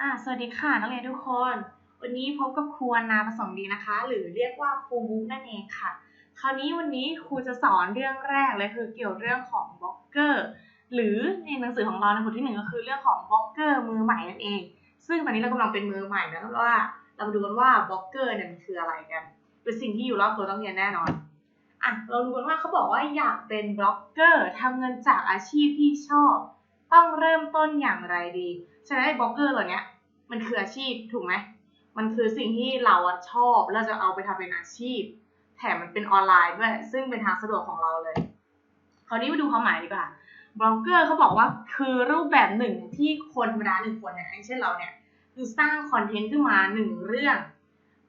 อ่าสวัสดีค่ะนักเรียนทุกคน วันนี้พบกับครูวรรณาประสงค์ดีนะคะ หรือเรียกว่าครูบุ๊กนั่นเองค่ะ คราวนี้วันนี้ครูจะสอนเรื่องแรกเลยคือเกี่ยวเรื่องของบล็อกเกอร์ หรือในหนังสือของเราในบทที่หนึ่งก็คือเรื่องของบล็อกเกอร์มือใหม่นั่นเอง ซึ่งตอนนี้เรากำลังเป็นมือใหม่นะเพราะว่าเรามาดูกันว่าบล็อกเกอร์เนี่ยมันคืออะไรกัน เป็นสิ่งที่อยู่รอบตัวต้องเรียนแน่นอนอะเราดูกันว่าเขาบอกว่าอยากเป็นบล็อกเกอร์ทำเงินจากอาชีพที่ชอบ ต้องเริ่มต้นอย่างไรดีฉะนั้นบล็อกเกอร์เหล่านี้มันคืออาชีพถูกไหมมันคือสิ่งที่เราอะชอบแล้วจะเอาไปทำเป็นอาชีพ แถมมันเป็นออนไลน์ด้วย ซึ่งเป็นทางสะดวกของเราเลย คราวนี้มาดูความหมายดีกว่าบล็อกเกอร์เขาบอกว่าคือรูปแบบหนึ่งที่คนธรรมดาหนึ่งคนเนี่ยอย่างเช่นเราเนี่ยคือสร้างคอนเทนต์ขึ้นมาหนึ่งเรื่อง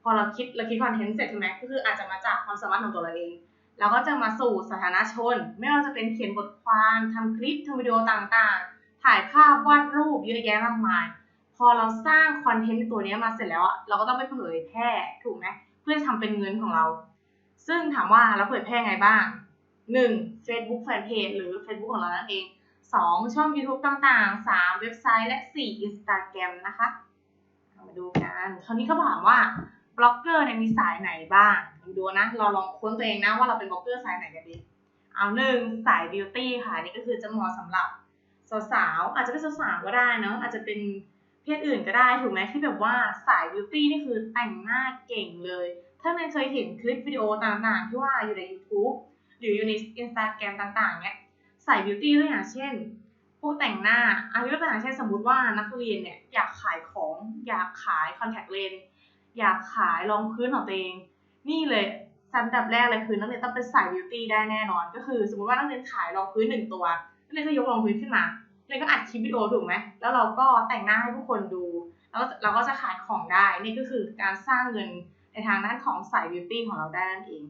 พอเราคิดเราคิดคอนเทนต์เสร็จใช่ไหมก็คืออาจจะมาจากความสามารถของตัวเราเองแล้วก็จะมาสู่สาธารณชน ไม่ว่าจะเป็นเขียนบทความทำคลิปทำวิดีโอต่างๆ ถ่ายภาพวาดรูปเยอะแยะมากมาย พอเราสร้างคอนเทนต์ตัวนี้มาเสร็จแล้วอะเราก็ต้องไปเผยแพร่ถูกไหมเพื่อทำเป็นเงินของเรา ซึ่งถามว่าเราเผยแพร่ไงบ้าง 1. Facebook Fanpage หรือ Facebook ของเรานั่นเอง 2. ช่อง YouTube ต่างๆ 3. เว็บไซต์และ 4. Instagram นะคะมาดูกันคราวนี้เขาถามว่าบล็อกเกอร์เนี่ยมีสายไหนบ้างลองดูนะ เราลองค้นตัวเองนะว่าเราเป็นบล็อกเกอร์สายไหนกันดี เอาหนึ่งสายบิวตี้ค่ะนี่ก็คือจะเหมาะสำหรับ สาวๆอาจจะเป็นสาวๆก็ได้เนอะอาจจะเป็นเพศอื่นก็ได้ถูกไหมที่แบบว่าสายบิวตี้นี่คือแต่งหน้าเก่งเลย ถ้าในเคยเห็นคลิปวิดีโอต่างๆ ที่ว่าอยู่ใน YouTube หรืออยู่ใน Instagram ต่างๆเนี่ยสายบิวตี้ตัวอย่างเช่นพวกแต่งหน้าอันนี้ก็ตัวอย่างเช่นสมมติว่านักเรียนเนี่ยอยากขายของ อยากขายคอนแทคเลนส์อยากขายรองพื้นของตัวเอง นี่เลยสันดับแรกเลยคือนักเรียนต้องเป็นสายบิวตี้ได้แน่นอน ก็คือ สมมติว่านักเรียนขายรองพื้นหนึ่งตัว เรียนก็ยกรองพื้นขึ้นมานักเรียนก็อัดคลิปวิดีโอถูกไหมแล้วเราก็แต่งหน้าให้ผู้คนดู แล้วเราก็จะขายของได้ นี่ก็คือการสร้างเงินในทางด้านของสายบิวตี้ของเราได้นั่นเอง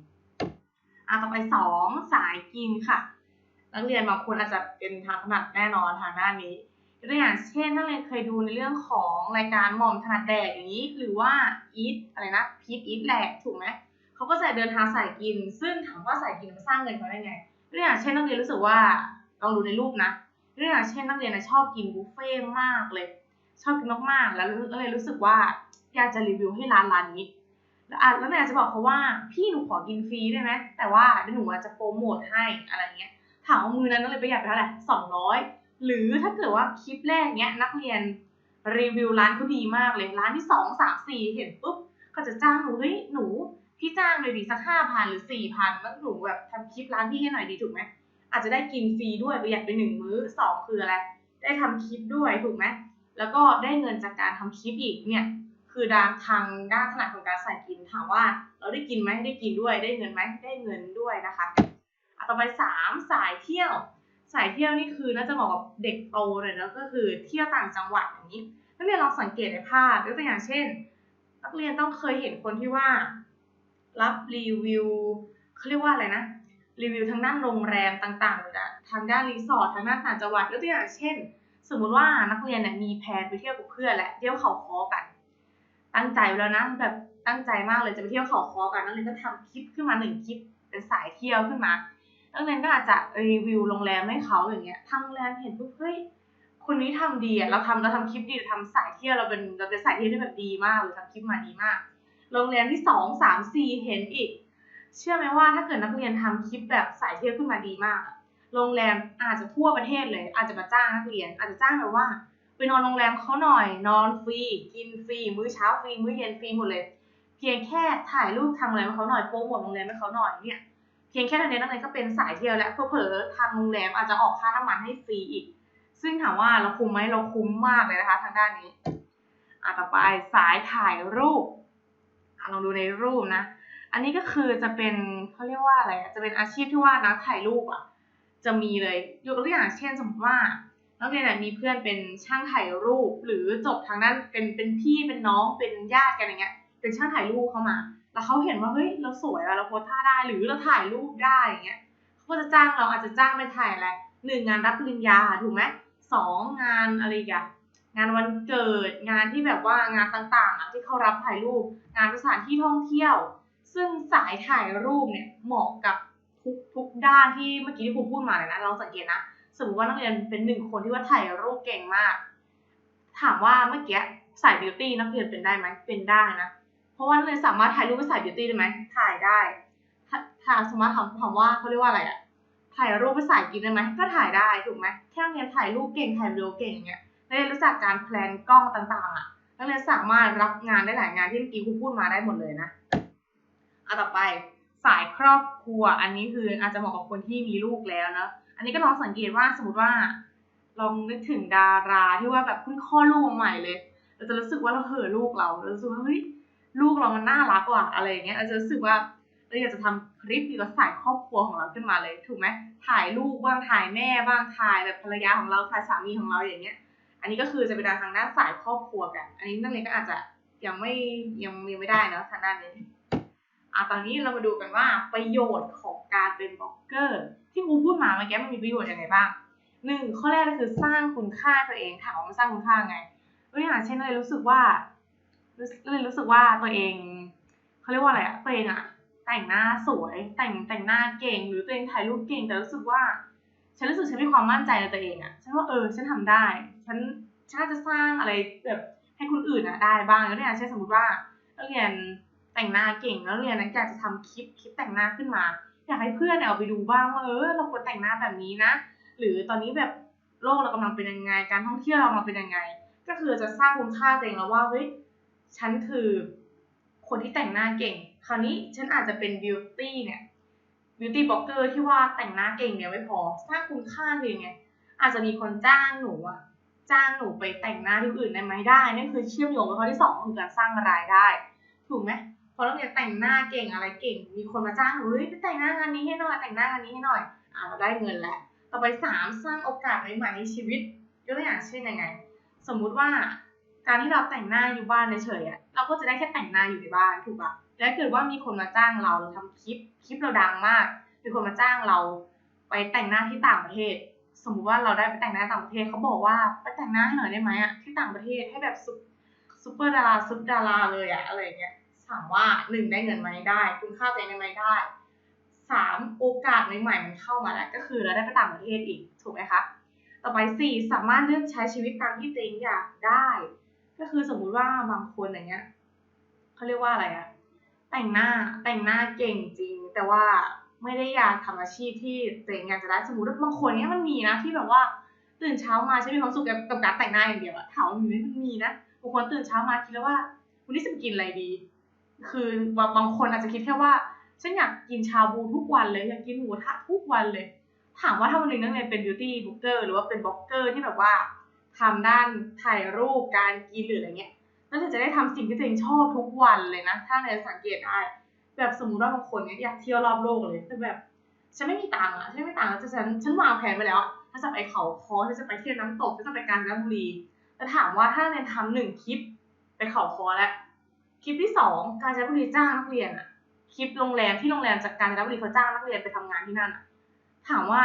อะต่อไปสองสายกินค่ะ นักเรียนบางคนอาจจะเป็นทางถนัดแน่นอนทางด้านนี้ตัวอย่างเช่นนักเรียนเคยดูในเรื่องของรายการหม่อมถนัดแดกอย่างนี้ หรือว่าอีทอะไรนะพีทอีทแหลกถูกไหมเขาก็จะเดินทางสายกิน ซึ่งถามว่าสายกินมันสร้างเงินเขาได้ไงตัวอย่างเช่นนักเรียนรู้สึกว่า ลองดูในรูปนะตัวอย่างเช่นนักเรียนชอบกินบุฟเฟ่มากเลย ชอบกินมากๆ แล้วเลยรู้สึกว่าอยากจะรีวิวให้ร้านร้านนี้ แล้วอะแล้วเนี่ยจะบอกเขาว่าพี่หนูขอกินฟรีได้ไหมแต่ว่าเดี๋ยวหนูอาจจะโปรโมทให้อะไรเงี้ยถามว่ามือนั้นนักเรียนประหยัดไปเท่าไหร่สองร้อยหรือถ้าเกิดว่าคลิปแรกเนี้ยนักเรียนรีวิวร้านเขาดีมากเลยร้านที่สองสามสี่เห็นปุ๊บก็จะจ้างหนูเฮ้ยหนูพี่จ้างเลยดีสักห้าพันหรือสี่พันแล้วหนูแบบทำคลิปร้านพี่ให้หน่อยดีถูกไหม อาจจะได้กินฟรีด้วยประหยัดไปหนึ่งมื้อสองคืออะไรได้ทำคลิปด้วยถูกไหมแล้วก็ได้เงินจากการทำคลิปอีกเนี่ยคือดาทางด้านถนัดของการใส่กินถามว่า เราได้กินไหมได้กินด้วยได้เงินไหมได้เงินด้วยนะคะอะต่อไปสามสายเที่ยว สายเที่ยวนี่คือน่าจะเหมาะกับเด็กโตเลยนะก็คือเที่ยวต่างจังหวัดอย่างนี้นักเรียนลองสังเกตในภาพยกตัวอย่างเช่น นักเรียนต้องเคยเห็นคนที่ว่า รับรีวิวเขาเรียกว่าอะไรนะ รีวิวทางด้านโรงแรมต่างๆหรือทางด้านรีสอร์ททางด้านต่างจังหวัดยกตัวอย่างเช่น สมมุติว่านักเรียนเนี่ยมีแพลนไปเที่ยวกับเพื่อนแหละเที่ยวเขาคอกัน ตั้งใจไว้แล้วนะแบบตั้งใจมากเลยจะไปเที่ยวเขาคอกันนักเรียนก็ทำคลิปขึ้นมาหนึ่งคลิปเป็นสายเที่ยวขึ้นมานักเรียนก็อาจจะรีวิวโรงแรมให้เขาอย่างเงี้ยทางโรงแรมเห็นปุ๊บเฮ้ยคนนี้ทำดีอะเราทำเราทำคลิปดีเราทำสายเที่ยวเราเป็นเราเป็นสายเที่ยวที่แบบดีมากหรือทำคลิปมาดีมาก โรงแรมที่สองสามสี่เห็นอีก เชื่อไหมว่าถ้าเกิดนักเรียนทำคลิปแบบสายเที่ยวขึ้นมาดีมากโรงแรมอาจจะทั่วประเทศเลย อาจจะมาจ้างนักเรียน อาจจะจ้างแบบว่าไปนอนโรงแรมเขาหน่อย นอนฟรี กินฟรี มื้อเช้าฟรี มื้อเย็นฟรีหมดเลย เพียงแค่ถ่ายรูปทางโรงแรมให้เขาหน่อย โปรโมทโรงแรมให้เขาหน่อยเนี่ย เพียงแค่นั้นเองนักเรียนก็เป็นสายเที่ยวแล้วเผลอๆทางโรงแรมอาจจะออกค่าน้ำมันให้ฟรีอีก ซึ่งถามว่าเราคุ้มไหมเราคุ้มมากเลยนะคะทางด้านนี้อะต่อไปสายถ่ายรูปลองดูในรูปนะ อันนี้ก็คือจะเป็นเขาเรียกว่าอะไรอะจะเป็นอาชีพที่ว่านักถ่ายรูปอะ จะมีเลยยกตัวอย่างเช่นสมมติว่านักเรียนมีเพื่อนเป็นช่างถ่ายรูป หรือจบทางด้านเป็นเป็นพี่เป็นน้องเป็นญาติกันอย่างเงี้ย เป็นช่างถ่ายรูปเข้ามา แล้วเขาเห็นว่าเฮ้ยเราสวยอะเราโพสท่าได้หรือเราถ่ายรูปได้อย่างเงี้ยเขาก็จะจ้างเราอาจจะจ้างไปถ่ายอะไรหนึ่งงานรับปริญญาถูกไหมสองงานอะไรกันงานวันเกิดงานที่แบบว่างานต่างๆอะที่เขารับถ่ายรูป งานสถานที่ท่องเที่ยว ซึ่งสายถ่ายรูปเนี่ยเหมาะกับทุกทุกด้านที่เมื่อกี้ที่ครูพูดมาเลยนะลองสังเกตนะสมมติว่านักเรียนเป็นหนึ่งคนที่ว่าถ่ายรูปเก่งมาก ถามว่าเมื่อกี้สายบิวตี้นักเรียนเป็นได้ไหมเป็นได้นะเพราะว่านักเรียนสามารถถ่ายรูปเป็นสายบิวตี้ได้ไหมถ่ายได้ถ้าถ้าสมมติถามถามว่าเขาเรียกว่าอะไรอะถ่ายรูปเป็นสายกินได้ไหมก็ถ่ายได้ถูกไหมแค่นักเรียนถ่ายรูปเก่งถ่ายวิดีโอเก่งอย่างเงี้ยนักเรียนรู้จักการแพลนกล้องต่างๆอะนักเรียนสามารถรับงานได้หลายงานที่เมื่อกี้ครูพูดมาได้หมดเลยนะ อาต่อไปสายครอบครัว อันนี้คืออาจจะเหมาะกับคนที่มีลูกแล้วเนอะอันนี้ก็ลองสังเกตว่าสมมติว่า ลองนึกถึงดาราที่ว่าแบบเพิ่งคลอดลูกมาใหม่เลยเราจะรู้สึกว่าเราเห่อลูกเราเรารู้สึกว่าเฮ้ยลูกเรามันน่ารักว่ะอะไรอย่างเงี้ยเราจะรู้สึกว่าเราอยากจะทำคลิปเกี่ยวกับสายครอบครัวของเราขึ้นมาเลยถูกไหมถ่ายลูกบ้างถ่ายแม่บ้างถ่ายแบบภรรยาของเราถ่ายสามีของเราอย่างเงี้ย อันนี้ก็คือจะเป็นทางด้านสายครอบครัวกัน อันนี้นักเรียนก็อาจจะยังไม่ยังยังไม่ได้เนอะทางด้านนี้ อะตอนนี้เรามาดูกันว่าประโยชน์ของการเป็นบล็อกเกอร์ ที่ครูพูดมาเมื่อกี้มันมีประโยชน์ยังไงบ้างหนึ่งข้อแรกก็คือสร้างคุณค่าตัวเองถามว่ามันสร้างคุณค่าไงตัวอย่างเช่นเลยรู้สึกว่าเลยรู้สึกว่าตัวเองเขาเรียกว่าอะไรอะตัวเองอะแต่งหน้าสวยแต่งแต่งหน้าเก่งหรือตัวเองถ่ายรูปเก่ง แต่รู้สึกว่า ฉันรู้สึกฉันมีความมั่นใจในตัวเองอะฉันว่าเออฉันทำได้ ฉันฉันน่าจะสร้างอะไรแบบให้คนอื่นอะได้บ้างแล้วเนี่ยเช่นสมมติว่าเรียน แต่งหน้าเก่งแล้วเรียนนักอยากจะทำคลิปคลิปแต่งหน้าขึ้นมา อยากให้เพื่อนเอาไปดูบ้างว่าเออเราควรแต่งหน้าแบบนี้นะ หรือตอนนี้แบบโลกเรากำลังเป็นยังไง การท่องเที่ยวเรากำลังเป็นยังไง ก็คือจะสร้างคุณค่าตัวเองแล้วว่าเฮ้ยฉันคือคนที่แต่งหน้าเก่ง คราวนี้ฉันอาจจะเป็นบิวตี้เนี่ยบิวตี้บล็อกเกอร์ที่ว่าแต่งหน้าเก่งเนี่ยไม่พอสร้างคุณค่าเองไงอาจจะมีคนจ้างหนูอะจ้างหนูไปแต่งหน้าที่อื่นได้ไหมได้นี่คือเชื่อมโยงกับข้อที่สองคือการสร้างรายได้ ถูกไหม พอเราเนี่ยแต่งหน้าเก่งอะไรเก่ง มีคนมาจ้างเฮ้ยไปแต่งหน้างานนี้ให้หน่อย แต่งหน้างานนี้ให้หน่อย อ่าเราได้เงินแล้ว ต่อไปสามสร้างโอกาสใหม่ๆในชีวิตยกตัวอย่างเช่นยังไง สมมุติว่าการที่เราแต่งหน้าอยู่บ้านเฉยๆอะเราก็จะได้แค่แต่งหน้าอยู่ในบ้านถูกปะแล้วเกิดว่ามีคนมาจ้างเราเราทำคลิป คลิปเราดังมาก มีคนมาจ้างเราไปแต่งหน้าที่ต่างประเทศ สมมุติว่าเราได้ไปแต่งหน้าต่างประเทศเขาบอกว่าไปแต่งหน้าให้หน่อยได้ไหมอะที่ต่างประเทศให้แบบซุปซุปเปอร์ดาราซุปดาราเลยอะอะไรเงี้ย ถามว่าหนึ่งได้เงินไหมได้ คุณค่าตัวเองได้ไหมได้สามโอกาสใหม่ๆมันเข้ามาแล้ว ก็คือเราได้ไปต่างประเทศอีกถูกไหมคะต่อไปสี่สามารถเลือกใช้ชีวิตตามที่ตัวเองอยากได้ ก็คือสมมุติว่าบางคนอย่างเงี้ยเขาเรียกว่าอะไรอะแต่งหน้าแต่งหน้าเก่งจริง แต่ว่าไม่ได้อยากทำอาชีพที่ตัวเองอยากจะได้สมมติว่าบางคนเนี้ยมันมีนะที่แบบว่าตื่นเช้ามาใช่มีความสุขกับกับการแต่งหน้าอย่างเดียวอะถามว่ามีไหมมันมีนะบางคนตื่นเช้ามาคิดแล้วว่าวันนี้จะไปกินอะไรดี คือบางคนอาจจะคิดแค่ว่า ฉันอยากกินชาบูทุกวันเลย อยากกินหมูกระทะทุกวันเลย ถามว่าถ้าวันหนึ่งนักเรียนเป็นบิวตี้บล็อกเกอร์หรือว่าเป็นบล็อกเกอร์ที่แบบว่าทำด้านถ่ายรูปการกินหรืออะไรเงี้ยนักเรียนจะได้ทำสิ่งที่ตัวเองชอบทุกวันเลยนะ ถ้าเรียนสังเกตได้แบบสมมติว่าบางคนเนี่ยอยากเที่ยวรอบโลกเลยแต่แบบฉันไม่มีตังค์อะฉันไม่มีตังค์จะฉันฉันวางแผนไปแล้วถ้าจะไปเขาคอถ้าจะไปเที่ยวน้ำตกถ้าจะไปกาญจนบุรีแต่ถามว่าถ้าเรียนทำหนึ่งคลิปไปเขาคอแล้ว คลิปที่สองกาญจนบุรีจ้างนักเรียนอะคลิปโรงแรมที่โรงแรมจากกาญจนบุรีเขาจ้างนักเรียนไปทำงานที่นั่นอะถามว่า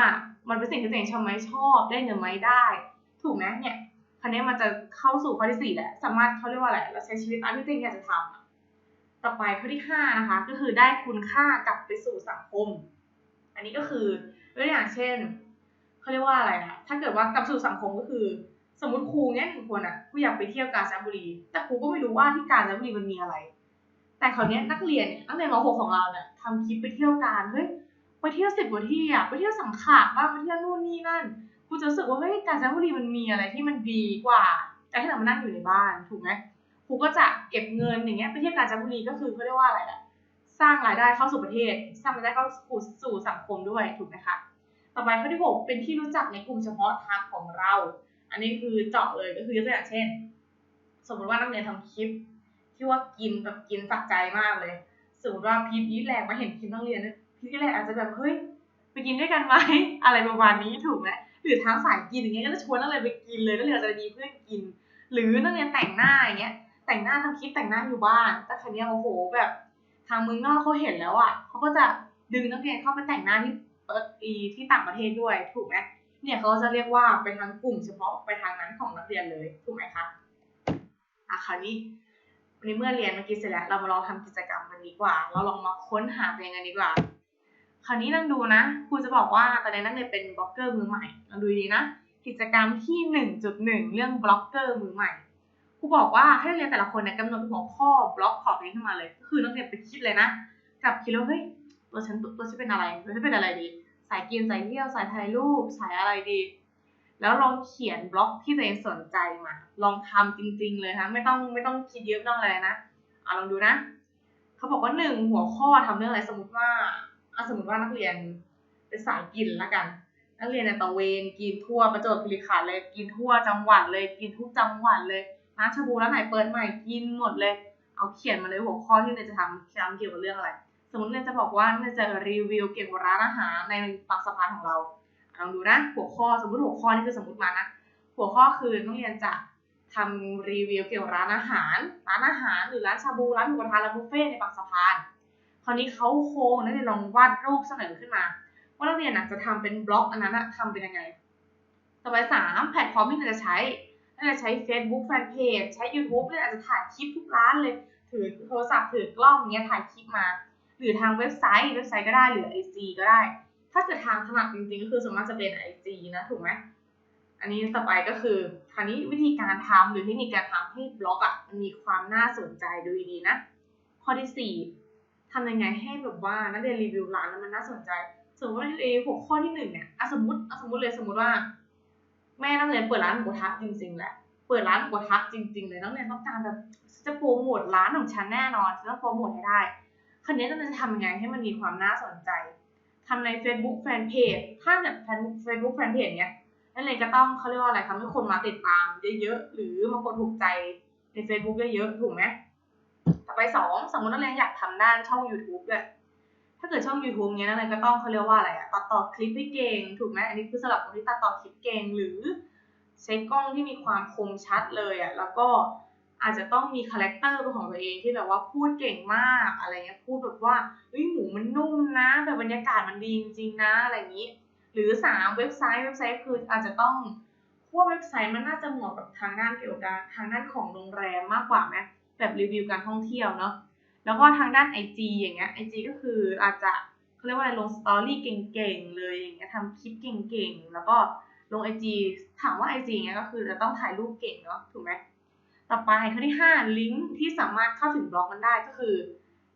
มันเป็นสิ่งที่ตัวเองชอบไหมชอบได้เงินไหมได้ ถูกไหมเนี่ยคันนี้มันจะเข้าสู่ข้อที่สี่แหละสามารถเขาเรียกว่าอะไรเราใช้ชีวิตตามที่ตัวเองอยากจะทำต่อไปข้อที่ห้านะคะ ก็คือได้คุณค่ากลับไปสู่สังคม อันนี้ก็คือตัวอย่างเช่นเขาเรียกว่าอะไรนะถ้าเกิดว่ากลับสู่สังคมก็คือ สมมติครูเนี่ยหนึ่งคนอะครูอยากไปเที่ยวกาญจนบุรี แต่ครูก็ไม่รู้ว่าที่กาญจนบุรีมันมีอะไร แต่คราวนี้นักเรียนเนี่ยนักเรียนม .6 ของเราเนี่ยทำคลิปไปเที่ยวกาญเฮ้ยไปเที่ยวสิบกว่าที่อะไปเที่ยวสังขารบ้างไปเที่ยวนู่นนี่นั่นครูจะรู้สึกว่าเฮ้ยกาญจนบุรีมันมีอะไรที่มันดีกว่าการที่เรามานั่งอยู่ในบ้านถูกไหมครูก็จะเก็บเงินอย่างเงี้ยไปเที่ยวกาญจนบุรีก็คือเขาเรียกว่าอะไรอะสร้างรายได้เข้าสู่ประเทศ สร้างรายได้เข้าสู่สังคมด้วยถูกไหมคะต่อไปข้อที่หกเป็นที่รู้จักในกลุ่มเฉพาะทางของเรา อันนี้คือเจาะเลยก็คือยกตัวอย่างเช่น สมมติว่านักเรียนทำคลิป ที่ว่ากินแบบกินสักใจมากเลย สมมติว่าพีทอีทแลกมาเห็นคลิปนักเรียนพีทอีทแลกอาจจะแบบเฮ้ยไปกินด้วยกันไหมอะไรประมาณนี้ถูกไหมหรือทางสายกินอย่างเงี้ยก็จะชวนนักเรียนไปกินเลยนักเรียนอาจจะมีเพื่อนกิน หรือนักเรียนแต่งหน้าอย่างเงี้ยแต่งหน้าทำคลิปแต่งหน้าอยู่บ้าน แต่คันนี้โอ้โหแบบทางเมืองนอกเขาเห็นแล้วอะเขาก็จะดึงนักเรียนเข้าไปแต่งหน้าที่เออที่ต่างประเทศด้วยถูกไหม เนี่ยเขาจะเรียกว่าไปทางกลุ่มเฉพาะไปทางนั้นของนักเรียนเลยถูกไหมคะอะคราวนี้ในเมื่อเรียนเมื่อกี้เสร็จแล้วเรามาลองทำกิจกรรมกันดีกว่า เราลองมาค้นหาตัวเองกันดีกว่า คราวนี้ลองดูนะครูจะบอกว่าตอนนี้นักเรียนเป็นบล็อกเกอร์มือใหม่ลองดูดีนะกิจกรรมที่ 1.1 เรื่องบล็อกเกอร์มือใหม่ครูบอกว่าให้นักเรียนแต่ละคนเนี่ยกำหนดหัวข้อบล็อกของตัวเองขึ้นมาเลย ก็คือนักเรียนไปคิดเลยนะกับคิดแล้วาเฮ้ยตัวฉันตัวฉันเป็นอะไรตัวฉันเป็นอะไรดี สายกินสายเที่ยวสายถ่ายรูปสายอะไรดี แล้วลองเขียนบล็อกที่ตัวเองสนใจมา ลองทำจริง ๆ เลยนะไม่ต้องไม่ต้องคิดเยอะไม่ต้องอะไรนะอะลองดูนะเขาบอกว่าหนึ่งหัวข้อทำเรื่องอะไรสมมติว่าเอะสมมติว่านักเรียนเป็นสายกินละกัน นักเรียนในตะเวนกินทั่วประจวบคีรีขันธ์เลยกินทั่วจังหวัดเลยกินทุกจังหวัดเลยร้านชาบูร้านไหนเปิดใหม่กินหมดเลย เอาเขียนมาเลยหัวข้อที่เนยจะทำทำเกี่ยวกับเรื่องอะไร สมมติเนยจะบอกว่าเนยจะรีวิวเกี่ยวกับร้านอาหารในบางสะพานของเราลองดูนะ หัวข้อสมมติหัวข้อนี่คือสมมติมานะ หัวข้อคือนักเรียนจะทำรีวิวเกี่ยวกับร้านอาหาร ร้านอาหารหรือร้านชาบูร้านหมูกระทะร้านบุฟเฟ่ในบางสะพาน คราวนี้เขาโครงนักเรียนลองวาดรูปเสนอขึ้นมาว่านักเรียนจะทำเป็นบล็อกอันนั้นอะทำเป็นยังไง ต่อไปสามแพลตฟอร์มที่เราจะใช้เราจะใช้ Facebook Fanpage ใช้ YouTube เนี่ยอาจจะถ่ายคลิปทุกร้านเลย ถือโทรศัพท์ถือกล้องเงี้ยถ่ายคลิปมา หรือทางเว็บไซต์เว็บไซต์ก็ได้หรือ IG ก็ได้ ถ้าเกิดทางถนัดจริงๆ ก็คือส่วนมากจะเป็น IG นะถูกไหมอันนี้ต่อไปก็คือคราวนี้วิธีการทำหรือเทคนิคการทำให้บล็อกอะมันมีความน่าสนใจดูดีนะ ข้อที่สี่ทำยังไงให้แบบว่านักเรียนรีวิวร้านแล้วมันน่าสนใจ สมมติว่าในหัวข้อที่หนึ่งเนี่ยอะสมมติอสมมติเลยสมมติว่า แม่นักเรียนเปิดร้านหมูกระทะจริงๆแหละเปิดร้านหมูกระทะจริง ๆ เลยนักเรียนต้องการแบบจะโปรโมทร้านของฉันแน่นอนฉันต้องโปรโมทให้ได้ คราวนี้เรียนจะทำยังไงให้มันมีความน่าสนใจทำใน Facebook Fanpage ถ้าแบบ Facebook Fanpage เนี้ยนักเรียก็ต้องเขาเรียกว่าอะไรทำให้คนมาติดตามเยอะๆ หรือมากดถูกใจใน Facebook เยอะๆ ถูกไหมต่อไปสองสมมตินักเรียนอยากทำด้านช่อง YouTube ด้วยถ้าเกิดช่อง YouTube เนี้ยนักเรียนก็ต้องเขาเรียกว่าอะไรอะตัดต่อคลิปให้เก่ง ถูกไหมอันนี้คือสำหรับคนที่ตัดต่อคลิปเก่งหรือใช้กล้องที่มีความคมชัดเลยอะแล้วก็ อาจจะต้องมีคาแรคเตอร์เป็นของตัวเองที่แบบว่าพูดเก่งมากอะไรเงี้ยพูดแบบว่าเฮ้ยหมูมันนุ่มนะแบบบรรยากาศมันดีจริงๆนะอะไรอย่างนี้ หรือสามเว็บไซต์เว็บไซต์คืออาจจะต้องพวกเว็บไซต์มันน่าจะเหมาะกับทางด้านเกี่ยวกับทางด้านของโรงแรมมากกว่าไหมแบบรีวิวการท่องเที่ยวเนาะแล้วก็ทางด้าน IG อย่างเงี้ย IG ก็คืออาจจะเขาเรียกว่าลงสตอรี่เก่งๆเลยอย่างเงี้ยทำคลิปเก่งๆแล้วก็ลง IG ถามว่า IG เงี้ยก็คือจะต้องถ่ายรูปเก่งเนาะถูกไหม ต่อไปข้อที่ห้าลิงก์ที่สามารถเข้าถึงบล็อกมันได้ก็คือ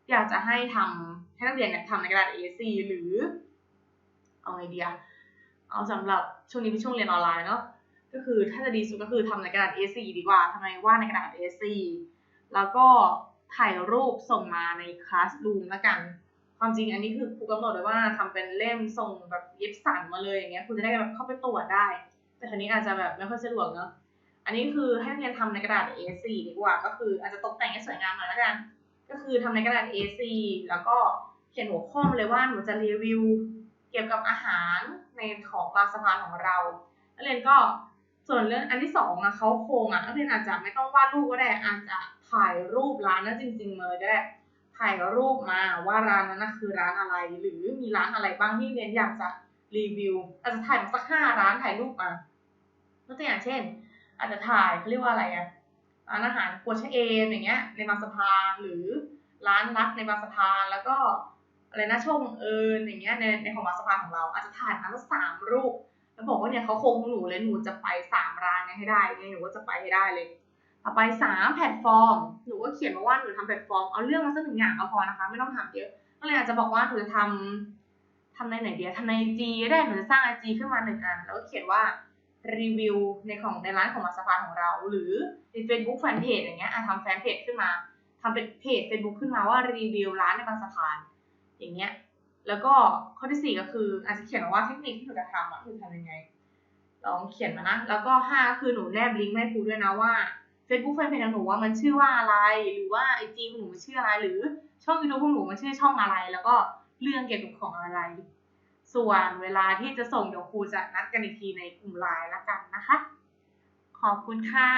อยากจะให้ทำให้นักเรียนเนี่ยทำในกระดาษ A4 หรือ เอาไงดีอะเอาสำหรับช่วงนี้เป็นช่วงเรียนออนไลน์เนาะก็คือถ้าจะดีสุดก็คือทำในกระดาษ A4 ดีกว่าทำไมว่าดในกระดาษ A4 แล้วก็ถ่ายรูปส่งมาในคลาสรูมละกัน ความจริงอันนี้คือครูกำหนดไว้ว่าทำเป็นเล่มส่งแบบเย็บสันมาเลยอย่างเงี้ยคุณจะได้แบบเข้าไปตรวจได้ แต่ทีนี้อาจจะแบบไม่ค่อยสะดวกเนาะ อันนี้คือให้นักเรียนทำในกระดาษ A4 ดีกว่า ก็คืออาจจะตกแต่งให้สวยงามหน่อยละกัน ก็คือทำในกระดาษ A4 แล้วก็เขียนหัวข้อมาเลยว่าหนูจะรีวิวเกี่ยวกับอาหารในของบางสะพานของเรานักเรียนก็ส่วนเรื่องอันที่สองอะเขาโครงอะนักเรียนอาจจะไม่ต้องวาดรูปก็ได้อาจจะถ่ายรูปร้านนั้นจริง ๆ เลยก็ได้ถ่ายรูปมาว่าร้านนั้นนะคือร้านอะไร หรือมีร้านอะไรบ้างที่เรียนอยากจะรีวิว อาจจะถ่ายมาสักห้าร้านถ่ายรูปมายกตัวอย่างเช่น อาจจะถ่ายเขาเรียกว่าอะไรอะร้านอาหารครัวชะเอมอย่างเงี้ย ในบางสะพานหรือร้านรักในบางสะพานแล้วก็อะไรนะโชคบังเอิญอย่างเงี้ยในในของบางสะพานของเรา อาจจะถ่ายมาสักสามรูป แล้วบอกว่าเนี่ยเขาคงหนูเลยหนูจะไปสามร้านเนี้ให้ได้เนี่ยหนูก็จะไปให้ได้เลยต่อไปสามแพลตฟอร์มหนูก็เขียนมาว่าหนูทำแพลตฟอร์มเอาเรื่องมาสักหนึ่งอย่างก็พอนะคะ ไม่ต้องทำเยอะก็เลยอาจจะบอกว่าหนูจะทำทำในไหนเดียทำในจีได้หนูจะสร้างไอจีขึ้นมาหนึ่งอันแล้วก็เขียนว่า รีวิวในของในร้านของมาสะพาของเรา หรือใน Facebook Fanpage อย่างเงี้ยอะทำแฟนเพจขึ้นมาทำเป็นเพจ Facebook ขึ้นมาว่ารีวิวร้านในบางสะพานอย่างเงี้ยแล้วก็ข้อที่สี่ก็คืออาจจะเขียนมาว่าเทคนิคที่หนูจะทำอะหนูทำยังไงลองเขียนมานะแล้วก็ห้าคือหนูแนบลิงก์แม่ครูด้วยนะว่า Facebook แฟนเพจของหนูว่ามันชื่อว่าอะไร หรือว่าไอจีของหนูมันชื่ออะไร หรือช่อง YouTube ของหนูมันชื่อช่องอะไร แล้วก็เรื่องเกี่ยวกับของอะไร ส่วนเวลาที่จะส่งเดี๋ยวครูจะนัดกันอีกทีในกลุ่มไลน์ละกันนะคะ ขอบคุณค่ะ